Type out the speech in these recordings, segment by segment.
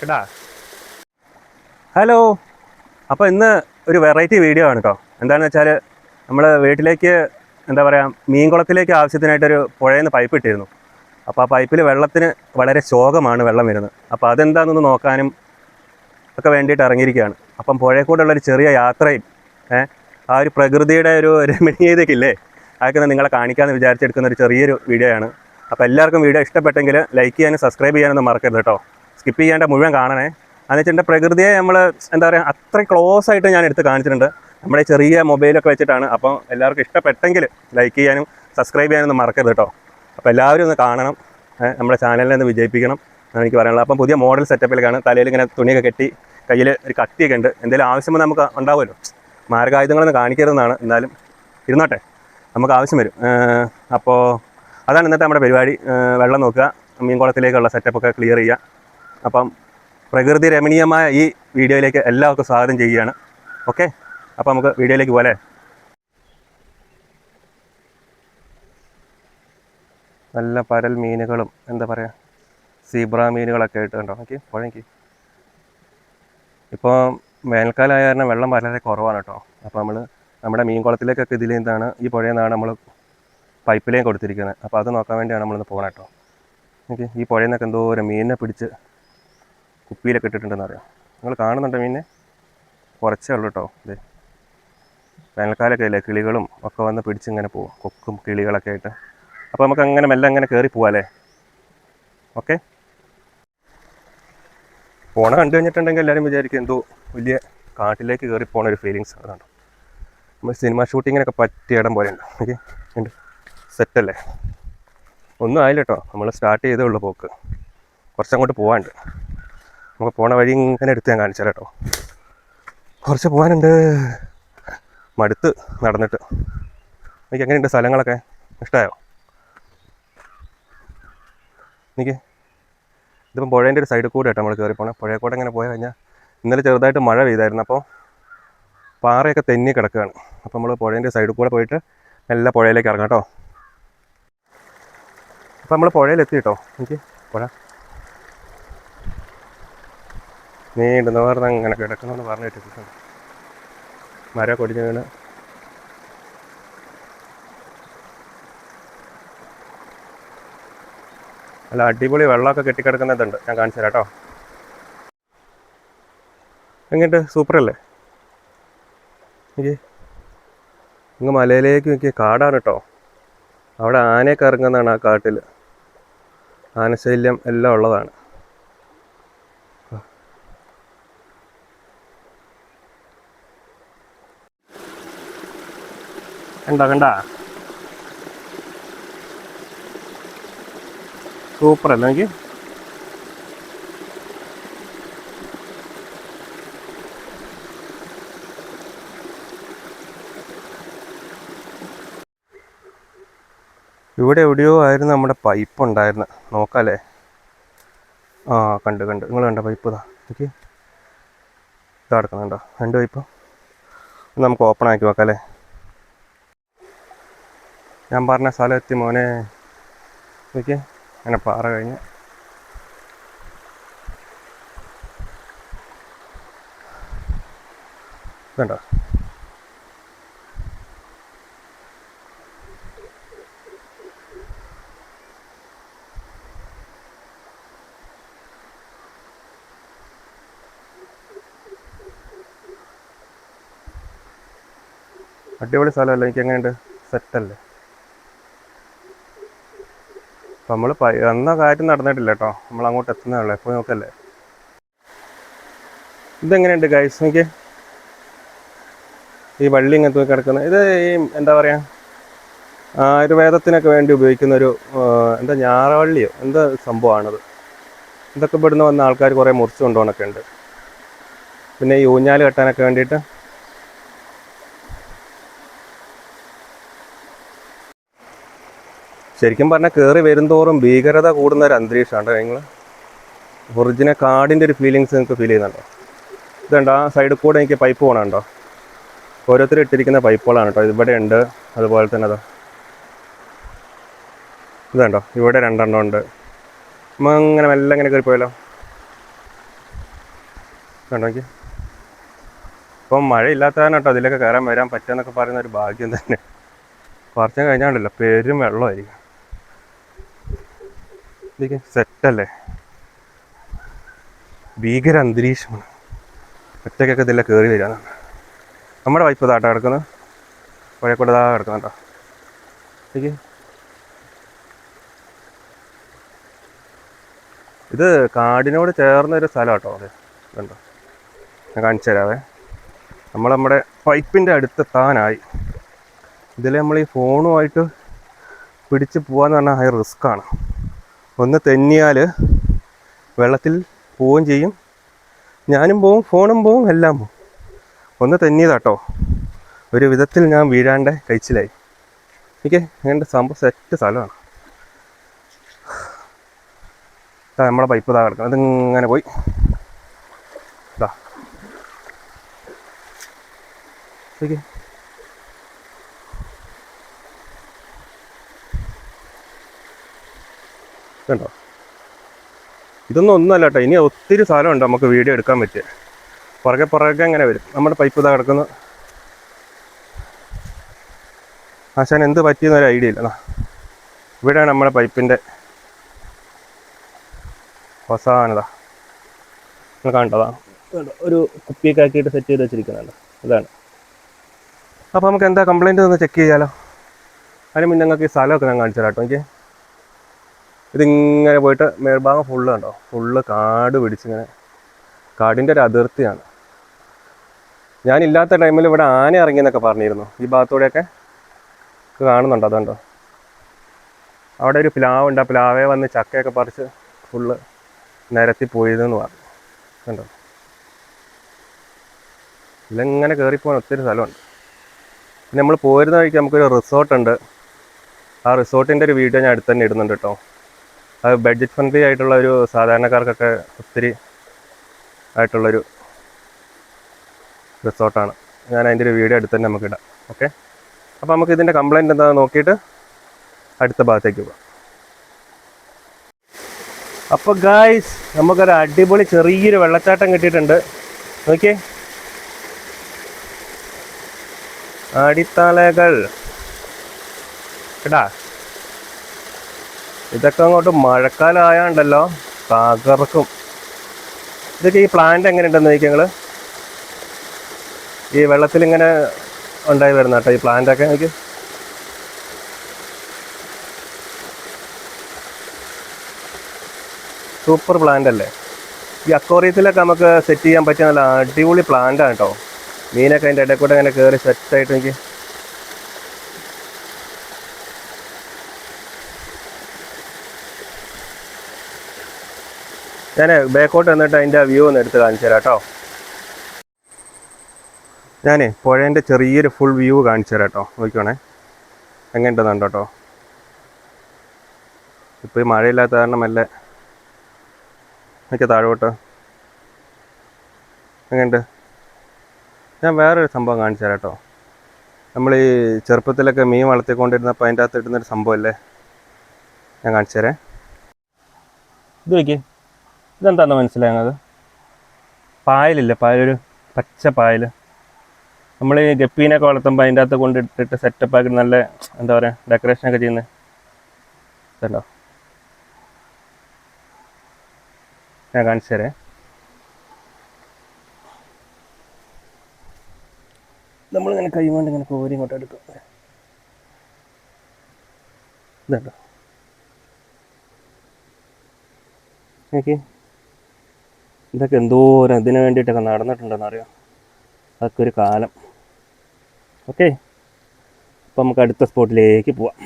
കേട്ടാ ഹലോ. അപ്പോൾ ഇന്ന് ഒരു വെറൈറ്റി വീഡിയോ ആണ് കേട്ടോ എന്താണെന്ന് വെച്ചാൽ നമ്മൾ വീട്ടിലേക്ക് എന്താ പറയുക മീൻകുളത്തിലേക്ക് ആവശ്യത്തിനായിട്ടൊരു പുഴയിൽ നിന്ന് പൈപ്പ് ഇട്ടിരുന്നു. അപ്പോൾ ആ പൈപ്പിൽ വെള്ളത്തിന് വളരെ ശോകമാണ് വെള്ളം വരുന്നത്. അപ്പോൾ അതെന്താണെന്ന് നോക്കാനും ഒക്കെ വേണ്ടിയിട്ട് ഇറങ്ങിയിരിക്കുകയാണ്. അപ്പം ഉള്ള ഒരു ചെറിയ യാത്രയും ആ ഒരു പ്രകൃതിയുടെ ഒരു രമണീയതയ്ക്കില്ലേ അതൊക്കെ നിങ്ങളെ കാണിക്കാമെന്ന് വിചാരിച്ചെടുക്കുന്ന ഒരു ചെറിയൊരു വീഡിയോ ആണ് അപ്പോൾ എല്ലാവർക്കും വീഡിയോ ഇഷ്ടപ്പെട്ടെങ്കിൽ ലൈക്ക് ചെയ്യാനും സബ്സ്ക്രൈബ് ചെയ്യാനൊന്നും മറക്കരുത് കേട്ടോ സ്കിപ്പ് ചെയ്യേണ്ട മുഴുവൻ കാണണേ. അതെന്ന് വെച്ചിട്ടുണ്ടെങ്കിൽ പ്രകൃതിയെ നമ്മൾ എന്താ പറയുക അത്ര ക്ലോസ് ആയിട്ട് ഞാൻ എടുത്ത് കാണിച്ചിട്ടുണ്ട്. നമ്മുടെ ചെറിയ മൊബൈലൊക്കെ വെച്ചിട്ടാണ്. അപ്പം എല്ലാവർക്കും ഇഷ്ടപ്പെട്ടെങ്കിൽ ലൈക്ക് ചെയ്യാനും സബ്സ്ക്രൈബ് ചെയ്യാനൊന്നും മറക്കരുത് കേട്ടോ അപ്പോൾ എല്ലാവരും ഒന്ന് കാണണം. നമ്മുടെ ചാനലിനെ ഒന്ന് വിജയിപ്പിക്കണം എന്നാണ് എനിക്ക് പറയാനുള്ളത്. അപ്പം പുതിയ മോഡൽ സെറ്റപ്പിലേക്കാണ് തലയിൽ ഇങ്ങനെ തുണിയൊക്കെ കെട്ടി കയ്യിൽ ഒരു കത്തിയൊക്കെ ഉണ്ട്. എന്തെങ്കിലും ആവശ്യം നമുക്ക് ഉണ്ടാവുമല്ലോ. മാർഗായുധങ്ങളൊന്നും കാണിക്കരുതെന്നാണ്. എന്നാലും ഇരുന്നോട്ടെ. നമുക്ക് ആവശ്യം വരും. അപ്പോൾ അതാണ് ഇന്നത്തെ നമ്മുടെ പരിപാടി. വെള്ളം നോക്കുക. മീൻകുളത്തിലേക്കുള്ള സെറ്റപ്പൊക്കെ ക്ലിയർ ചെയ്യുക. അപ്പം പ്രകൃതി രമണീയമായ ഈ വീഡിയോയിലേക്ക് എല്ലാവർക്കും സ്വാഗതം ചെയ്യുകയാണ്. ഓക്കെ? അപ്പോൾ നമുക്ക് വീഡിയോയിലേക്ക് പോലെ നല്ല പരൽ മീനുകളും എന്താ പറയുക സീബ്ര മീനുകളൊക്കെ ആയിട്ട് കണ്ടോ? നോക്കി പുഴയ്ക്ക് ഇപ്പോൾ വേനൽക്കാലമായ കാരണം വെള്ളം വളരെ കുറവാണ് കേട്ടോ. അപ്പോൾ നമ്മൾ നമ്മുടെ മീൻകുളത്തിലേക്കൊക്കെ ഇതിൽ നിന്നാണ് ഈ പുഴയിൽ നിന്നാണ് നമ്മൾ പൈപ്പിലേയും കൊടുത്തിരിക്കുന്നത്. അപ്പോൾ അത് നോക്കാൻ വേണ്ടിയാണ് നമ്മളിന്ന് പോകണം കേട്ടോ. എനിക്ക് ഈ പുഴയിൽ നിന്നൊക്കെ എന്തോരം മീനിനെ പിടിച്ച് കുപ്പിയിലൊക്കെ ഇട്ടിട്ടുണ്ടെന്ന് അറിയാം. നിങ്ങൾ കാണുന്നുണ്ടോ മീനെ കുറച്ചേ ഉള്ളൂ കേട്ടോ ഇത്. വേനൽക്കാലമൊക്കെ അല്ലേ കിളികളും ഒക്കെ വന്ന് പിടിച്ചിങ്ങനെ പോകും കൊക്കും കിളികളൊക്കെ ആയിട്ട്. അപ്പോൾ നമുക്ക് അങ്ങനെ മെല്ലെ അങ്ങനെ കയറി പോവാല്ലേ ഓക്കെ. പോണ കണ്ടു കഴിഞ്ഞിട്ടുണ്ടെങ്കിൽ എല്ലാവരും വിചാരിക്കും എന്തോ വലിയ കാട്ടിലേക്ക് കയറി പോണ ഒരു ഫീലിങ്സ് ആണ് നമ്മൾ സിനിമ ഷൂട്ടിങ്ങിനൊക്കെ പറ്റിയ ഇടം പോലെ ഉണ്ട് ഓക്കെ ഉണ്ട് സെറ്റല്ലേ ഒന്നും ആയില്ല കേട്ടോ നമ്മൾ സ്റ്റാർട്ട് ചെയ്തേ ഉള്ളൂ പോക്ക്. കുറച്ചങ്ങോട്ട് പോകാനുണ്ട് നമുക്ക് പോണ വഴി ഇങ്ങനെ എടുത്ത് ഞാൻ കാണിച്ചാൽ കേട്ടോ. കുറച്ച് പോകാനുണ്ട്. മടുത്ത് നടന്നിട്ട്. എനിക്ക് എങ്ങനെയുണ്ട് സ്ഥലങ്ങളൊക്കെ? ഇഷ്ടമായോ എനിക്ക് ഇതിപ്പം പുഴേന്റെ ഒരു സൈഡിൽ കൂടെ കേട്ടോ നമ്മൾ കയറി പോകണം പുഴയെ കൂടെ ഇങ്ങനെ പോയി കഴിഞ്ഞാൽ ഇന്നലെ ചെറുതായിട്ട് മഴ പെയ്തായിരുന്നു. അപ്പോൾ പാറയൊക്കെ തെന്നി കിടക്കുകയാണ്. അപ്പോൾ നമ്മൾ പുഴേന്റെ സൈഡിൽ കൂടെ പോയിട്ട് നല്ല പുഴയിലേക്ക് ഇറങ്ങാം കേട്ടോ. അപ്പോൾ നമ്മൾ പുഴയിലെത്തി കേട്ടോ. എനിക്ക് പുഴ നീണ്ടു നേർന്ന് അങ്ങനെ പറഞ്ഞു വെച്ചിട്ടുണ്ട് മരം കൊടിഞ്ഞു വീണ്. നല്ല അടിപൊളി വെള്ളമൊക്കെ കെട്ടിക്കിടക്കുന്നതുണ്ട്. ഞാൻ കാണിച്ചു തരാം കേട്ടോ. എങ്ങോട്ട്? സൂപ്പറല്ലേ? എനിക്ക് ഇങ്ങ് മലയിലേക്ക് നോക്കിയ കാടാണ് കേട്ടോ. അവിടെ ആനയൊക്കെ ഇറങ്ങുന്നതാണ് ആ കാട്ടിൽ ആനശല്യം എല്ലാം ഉള്ളതാണ്. കണ്ടോ കണ്ട? സൂപ്പർ അല്ലേ എനിക്ക് ഇവിടെ എവിടെയോ ആയിരുന്നു നമ്മുടെ പൈപ്പ് ഉണ്ടായിരുന്നു. നോക്കാല്ലേ? ആ കണ്ട് കണ്ട്. നിങ്ങൾ കണ്ട പൈപ്പ് ഇതാ. എനിക്ക് ഇതാ കിടക്കുന്നുണ്ടോ രണ്ട് പൈപ്പ് നമുക്ക് ഓപ്പൺ ആക്കി വെക്കാം അല്ലേ ഞാൻ പറഞ്ഞ സ്ഥലം മോനെ. നോക്കി അങ്ങനെ പാറ കഴിഞ്ഞ്. ഇതുണ്ടോ? അടിപൊളി സ്ഥലമല്ലേ? എനിക്ക് എങ്ങനെയുണ്ട് സെറ്റല്ലേ അപ്പം നമ്മൾ എന്ന കാര്യം നടന്നിട്ടില്ല കേട്ടോ നമ്മൾ അങ്ങോട്ട് എത്തുന്നേ ഉള്ളൂ. എപ്പോൾ നോക്കല്ലേ? ഇതെങ്ങനെയുണ്ട് ഗൈസ് നോക്കിയേ. ഈ വള്ളി ഇങ്ങനെ തൂക്കി കിടക്കുന്നത് ഇത് ഈ എന്താ പറയുക ആയുർവേദത്തിനൊക്കെ വേണ്ടി ഉപയോഗിക്കുന്ന ഒരു എന്താ ഞാറവള്ളിയോ? എന്താ സംഭവമാണത്? ഇതൊക്കെ ഇവിടുന്ന് വന്ന ആൾക്കാർ കുറേ മുറിച്ച് കൊണ്ടുപോകണൊക്കെ ഉണ്ട്. പിന്നെ ഈ ഊഞ്ഞാൽ കെട്ടാനൊക്കെ വേണ്ടിയിട്ട് ശരിക്കും പറഞ്ഞാൽ കയറി വരുന്തോറും ഭീകരത കൂടുന്ന ഒരു അന്തരീക്ഷമാണ് നിങ്ങൾ ഒറിജിനൽ കാടിന്റെ ഒരു ഫീലിങ്സ് നിങ്ങൾക്ക് ഫീൽ ചെയ്യുന്നുണ്ടോ? ഇതുണ്ട്? ആ സൈഡിൽ കൂടെ എനിക്ക് പൈപ്പ് പോകണുണ്ടോ ഓരോരുത്തർ ഇട്ടിരിക്കുന്ന പൈപ്പുകളാണ് കേട്ടോ. ഇവിടെ ഉണ്ട് അതുപോലെ തന്നെ അതാ ഇതുണ്ടോ? ഇവിടെ രണ്ടെണ്ണം ഉണ്ട്. നമ്മൾ അങ്ങനെ മെല്ലെ ഇങ്ങനെ കയറി പോയല്ലോ കണ്ടോ എനിക്ക്? ഇപ്പം മഴയില്ലാത്തതാണ് കേട്ടോ. അതിലൊക്കെ കയറാൻ വരാൻ പറ്റുമെന്നൊക്കെ പറയുന്ന ഒരു ഭാഗ്യം തന്നെ. കുറച്ചും കഴിഞ്ഞാണ്ടല്ലോ പേരും വെള്ളമായിരിക്കും. ഇതൊക്കെ സെറ്റല്ലേ ഭീകര അന്തരീക്ഷമാണ് ഒറ്റയ്ക്കൊക്കെ ഇതില്ല കയറി വരിക നമ്മുടെ വൈപ്പ് താട്ട കിടക്കുന്നത്. പുഴക്കൂടെ താ കിടക്കുന്നുണ്ടോ ഇതൊക്കെ ഇത് കാടിനോട് ചേർന്ന ഒരു സ്ഥലം കേട്ടോ അതെ. കണ്ടോ? ഞാൻ കാണിച്ചു തരാവേ. നമ്മൾ നമ്മുടെ പൈപ്പിന്റെ അടുത്തെത്താനായി. ഇതിൽ നമ്മൾ ഈ ഫോണുമായിട്ട് പിടിച്ച് പോകാന്ന് പറഞ്ഞാൽ ഹൈ റിസ്ക്കാണ് ഒന്ന് തെന്നിയാൽ വെള്ളത്തിൽ പോവുകയും ചെയ്യും. ഞാനും പോവും ഫോണും പോവും എല്ലാം പോവും. ഒന്ന് തെന്നിയതാട്ടോ. ഒരു വിധത്തിൽ ഞാൻ വീഴാണ്ട് കഴിച്ചിലായി. എനിക്ക് എന്റെ സംഭവം സെറ്റ് സ്ഥലമാണ്. ദാ നമ്മളെ പൈപ്പ് ഇതാ കിടക്കണം അതിങ്ങനെ പോയി. ഇതാ നോക്കിയേ. കണ്ടോ? ഇതൊന്നും ഒന്നുമല്ല കേട്ടോ. ഇനി ഒത്തിരി സ്ഥലമുണ്ട് നമുക്ക് വീഡിയോ എടുക്കാൻ പറ്റിയ. പുറകെ പുറകെ അങ്ങനെ വരും. നമ്മുടെ പൈപ്പ് ഇതാ കിടക്കുന്നു. ആശാൻ എന്ത് പറ്റിയെന്നൊരു ഐഡിയ ഇല്ല. ദാ. ഇവിടെയാണ് നമ്മുടെ പൈപ്പിന്റെ അവസാനത നിങ്ങൾ കണ്ടതാ? കണ്ടോ? ഒരു കുപ്പിയൊക്കെ ആക്കിയിട്ട് സെറ്റ് ചെയ്ത് വെച്ചിരിക്കുന്നുണ്ട്. ഇതാണ്. അപ്പോൾ നമുക്ക് എന്താ കംപ്ലയിന്റ് ഒന്ന് ചെക്ക് ചെയ്യാലോ? അതിന് മുന്നേ നിങ്ങൾക്ക് ഈ സ്ഥലമൊക്കെ ഞാൻ കാണിച്ചു തരാം കേട്ടോ. എനിക്ക് ഇതിങ്ങനെ പോയിട്ട് മേൽഭാഗം ഫുള്ള് കണ്ടോ? ഫുള്ള് കാട് പിടിച്ചിങ്ങനെ. കാടിന്റെ ഒരു അതിർത്തിയാണ്. ഞാനില്ലാത്ത ടൈമിൽ ഇവിടെ ആന ഇറങ്ങിയെന്നൊക്കെ പറഞ്ഞിരുന്നു. ഈ ഭാഗത്തൂടെയൊക്കെ കാണുന്നുണ്ടോ അതുണ്ടോ? അവിടെ ഒരു പ്ലാവ് ഉണ്ട്. ആ പ്ലാവേ വന്ന് ചക്കയൊക്കെ പറിച്ച് ഫുള്ള് നിരത്തി പോയതെന്ന് പറഞ്ഞു. കണ്ടോ? ഇതിലെങ്ങനെ കയറിപ്പോകാൻ ഒത്തിരി സ്ഥലമുണ്ട്. നമ്മൾ പോരുന്ന വഴിക്ക് നമുക്കൊരു റിസോർട്ടുണ്ട് ആ റിസോർട്ടിന്റെ ഒരു വീഡിയോ ഞാൻ അടുത്ത് തന്നെ ഇടുന്നുണ്ട് കേട്ടോ അത് ബഡ്ജറ്റ് ഫ്രണ്ട്ലി ആയിട്ടുള്ള ഒരു സാധാരണക്കാർക്കൊക്കെ ഒത്തിരി ആയിട്ടുള്ളൊരു റിസോർട്ടാണ്. ഞാൻ അതിന്റെ ഒരു വീഡിയോ അടുത്ത് തന്നെ നമുക്ക് ഇടാം ഓക്കെ? അപ്പോൾ നമുക്ക് ഇതിന്റെ കംപ്ലൈന്റ് എന്താണെന്ന് നോക്കിയിട്ട് അടുത്ത ഭാഗത്തേക്ക് പോകാം അപ്പോൾ ഗായ്സ് നമുക്കൊരു അടിപൊളി ചെറിയൊരു വെള്ളച്ചാട്ടം കിട്ടിയിട്ടുണ്ട്. നോക്കിയേ. അടിത്തലകൾ കേട്ടാ ഇതൊക്കെ അങ്ങോട്ട് മഴക്കാലം ആയാണ്ടല്ലോ തകർക്കും ഇതൊക്കെ ഈ പ്ലാന്റ് എങ്ങനെയുണ്ടെന്ന് ചോദിക്കുക നിങ്ങൾ ഈ വെള്ളത്തിൽ ഇങ്ങനെ ഉണ്ടായി വരുന്ന കേട്ടോ ഈ പ്ലാന്റ് ഒക്കെ നോക്കി സൂപ്പർ പ്ലാന്റ് അല്ലേ? ഈ അക്വോറിയത്തിലൊക്കെ നമുക്ക് സെറ്റ് ചെയ്യാൻ പറ്റിയ നല്ല അടിപൊളി പ്ലാന്റാണ് കേട്ടോ മീനൊക്കെ അതിന്റെ ഇടയിൽ കൂടെ ഇങ്ങനെ കയറി സെറ്റായിട്ട് എനിക്ക് ഞാൻ ബാക്കോട്ട് വന്നിട്ട് അതിന്റെ വ്യൂ ഒന്ന് എടുത്ത് കാണിച്ചു തരാം കേട്ടോ. ഞാൻ പുഴേന്റെ ചെറിയൊരു ഫുൾ വ്യൂ കാണിച്ചു തരാം കേട്ടോ. നോക്കിക്കോണേ. എങ്ങനെയുണ്ടെന്നുണ്ടോ കേട്ടോ. ഇപ്പോൾ ഈ മഴയില്ലാത്ത കാരണം മെല്ലെ നോക്കിയാൽ താഴോട്ട്. എങ്ങനെയുണ്ട്? ഞാൻ വേറൊരു സംഭവം കാണിച്ചു തരാം കേട്ടോ. നമ്മൾ ഈ ചെറുപ്പത്തിലൊക്കെ മീൻ വളർത്തിക്കൊണ്ടിരുന്നപ്പോൾ അതിന്റെ അകത്ത് ഇടുന്നൊരു സംഭവമല്ലേ ഞാൻ കാണിച്ചു തരാം. ഇത് നോക്കിയേ. ഇതെന്താണെന്ന് മനസ്സിലാകുന്നത് പായലില്ല? പായലൊരു പച്ച പായൽ നമ്മൾ ഈ ഗപ്പീനൊക്കെ വളർത്തുമ്പോൾ അതിന്റെ അകത്ത് കൊണ്ടിട്ടിട്ട് സെറ്റപ്പ് ആക്കി നല്ല എന്താ പറയുക ഡെക്കറേഷനൊക്കെ ചെയ്യുന്നത് ഇതുണ്ടോ? ഞാൻ കാണിച്ചു തരാം. നമ്മളിങ്ങനെ കൈ കൊണ്ട് ഇങ്ങനെ കോരി ഇങ്ങോട്ട് എടുക്കും. ഇതുണ്ടോ? നോക്കി ഇതൊക്കെ എന്തോരം ഇതിന് വേണ്ടിയിട്ടൊക്കെ നടന്നിട്ടുണ്ടെന്ന് അറിയാം. അതൊക്കെ ഒരു കാലം. ഓക്കെ. അപ്പം നമുക്ക് അടുത്ത സ്പോട്ടിലേക്ക് പോവാം.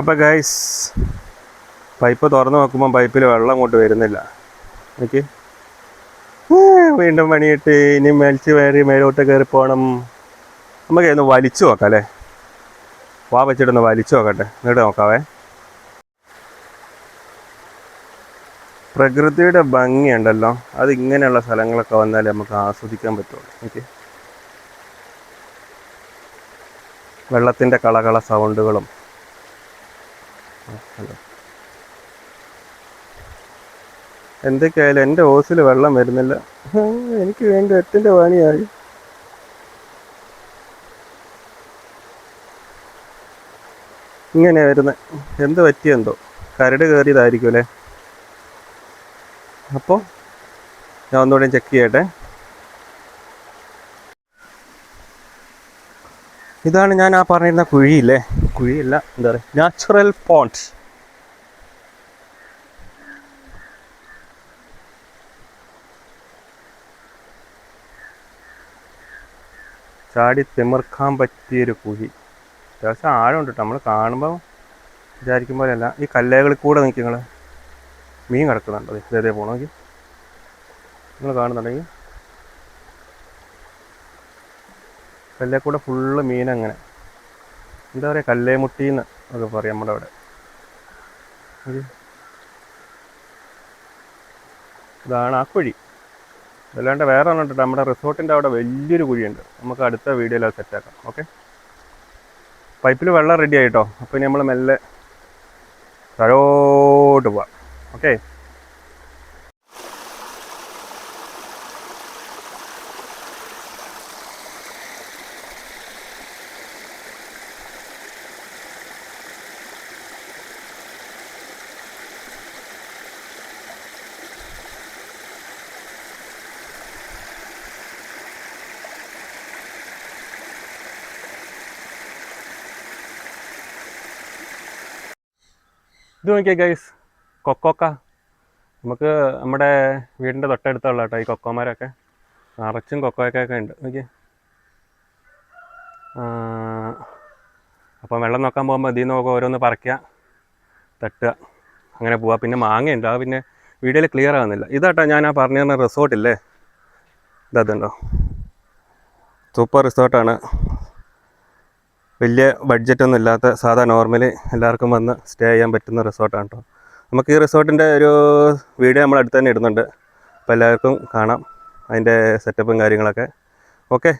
അപ്പോൾ ഗൈസ് പൈപ്പ് തുറന്ന് നോക്കുമ്പോൾ പൈപ്പിൽ വെള്ളം അങ്ങോട്ട് വരുന്നില്ല. എനിക്ക് വീണ്ടും പണിയിട്ട് ഇനി മേൽച്ച് കയറി മേലോട്ട് കയറി പോകണം നമുക്ക് ഒന്ന് വലിച്ചു നോക്കാം അല്ലേ? വാ വെച്ചിട്ടൊന്ന് വലിച്ചു നോക്കട്ടെ. എന്നിട്ട് നോക്കാവേ. പ്രകൃതിയുടെ ഭംഗിയുണ്ടല്ലോ. അത് ഇങ്ങനെയുള്ള സ്ഥലങ്ങളൊക്കെ വന്നാലേ നമുക്ക് ആസ്വദിക്കാൻ പറ്റുള്ളൂ. എനിക്ക് വെള്ളത്തിന്റെ കളകള സൗണ്ടുകളും. എന്തൊക്കെയായാലും എന്റെ ഓസിൽ വെള്ളം വരുന്നില്ല. എനിക്ക് വേണ്ടി എട്ടിന്റെ പണിയായി. ഇങ്ങനെ വരുന്നത് എന്ത് പറ്റിയെന്തോ കരട് കയറിയതായിരിക്കും അല്ലേ? അപ്പോൾ ഞാൻ ഒന്നുകൂടെ ചെക്ക് ചെയ്യട്ടെ. ഇതാണ് ഞാൻ ആ പറഞ്ഞിരുന്ന കുഴിയില്ലേ കുഴിയില്ല എന്താ പറയുക നാച്ചുറൽ പോണ്ട് ചാടി തിമിർക്കാൻ പറ്റിയൊരു കുഴി. അത്യാവശ്യം ആഴമുണ്ട് കേട്ടോ നമ്മൾ കാണുമ്പോൾ വിചാരിക്കും പോലെയല്ല. ഈ കല്ലേകളിൽ കൂടെ നിൽക്കുക നിങ്ങൾ മീൻ കിടക്കുന്നുണ്ടോ? ഇതേ പോകണമെങ്കിൽ നിങ്ങൾ കാണുന്നുണ്ടെങ്കിൽ. കല്ലേ കൂടെ ഫുള്ള് മീൻ അങ്ങനെ. എന്താ പറയുക കല്ലേമുട്ടീന്ന് ഒക്കെ പറയാം നമ്മുടെ അവിടെ. ഇതാണ് ആ കുഴി. അല്ലാണ്ട് വേറെ ഒന്നുണ്ട് നമ്മുടെ റിസോർട്ടിന്റെ അവിടെ വലിയൊരു കുഴിയുണ്ട്. നമുക്ക് അടുത്ത വീഡിയോയിൽ അത് സെറ്റാക്കാം. ഓക്കെ? പൈപ്പിൽ വെള്ളം റെഡി ആയിട്ടോ. അപ്പോൾ ഇനി നമ്മൾ മെല്ലെ താഴോട്ട് പോവാം. ഓക്കെ ഇത് നോക്കിയേ ഗൈസ് കൊക്കോക്ക. നമുക്ക് നമ്മുടെ വീടിന്റെ തൊട്ടടുത്തുള്ള കേട്ടോ ഈ കൊക്കോമാരൊക്കെ. നിറച്ചും കൊക്കോയൊക്കെ ഉണ്ട്. നോക്കിയേ. അപ്പം വെള്ളം നോക്കാൻ പോകുമ്പോൾ ഇതിൽ നോക്കുക ഓരോന്ന് പറിക്കുക തട്ടുക അങ്ങനെ പോവുക പിന്നെ മാങ്ങയുണ്ട്. അത് പിന്നെ വീഡിയോയിൽ ക്ലിയർ ആകുന്നില്ല ഇതാട്ടോ ഞാൻ ആ പറഞ്ഞു തന്ന റിസോർട്ടില്ലേ ഇതുണ്ടോ. സൂപ്പർ റിസോർട്ടാണ് വലിയ ബഡ്ജറ്റൊന്നും ഇല്ലാത്ത സാധാ നോർമലി എല്ലാവർക്കും വന്ന് സ്റ്റേ ചെയ്യാൻ പറ്റുന്ന റിസോർട്ടാണ് കേട്ടോ നമുക്ക് ഈ റിസോർട്ടിന്റെ ഒരു വീഡിയോ നമ്മൾ അടുത്ത് തന്നെ ഇടുന്നുണ്ട്. അപ്പോൾ എല്ലാവർക്കും കാണാം. അതിന്റെ സെറ്റപ്പും കാര്യങ്ങളൊക്കെ. ഓക്കെ.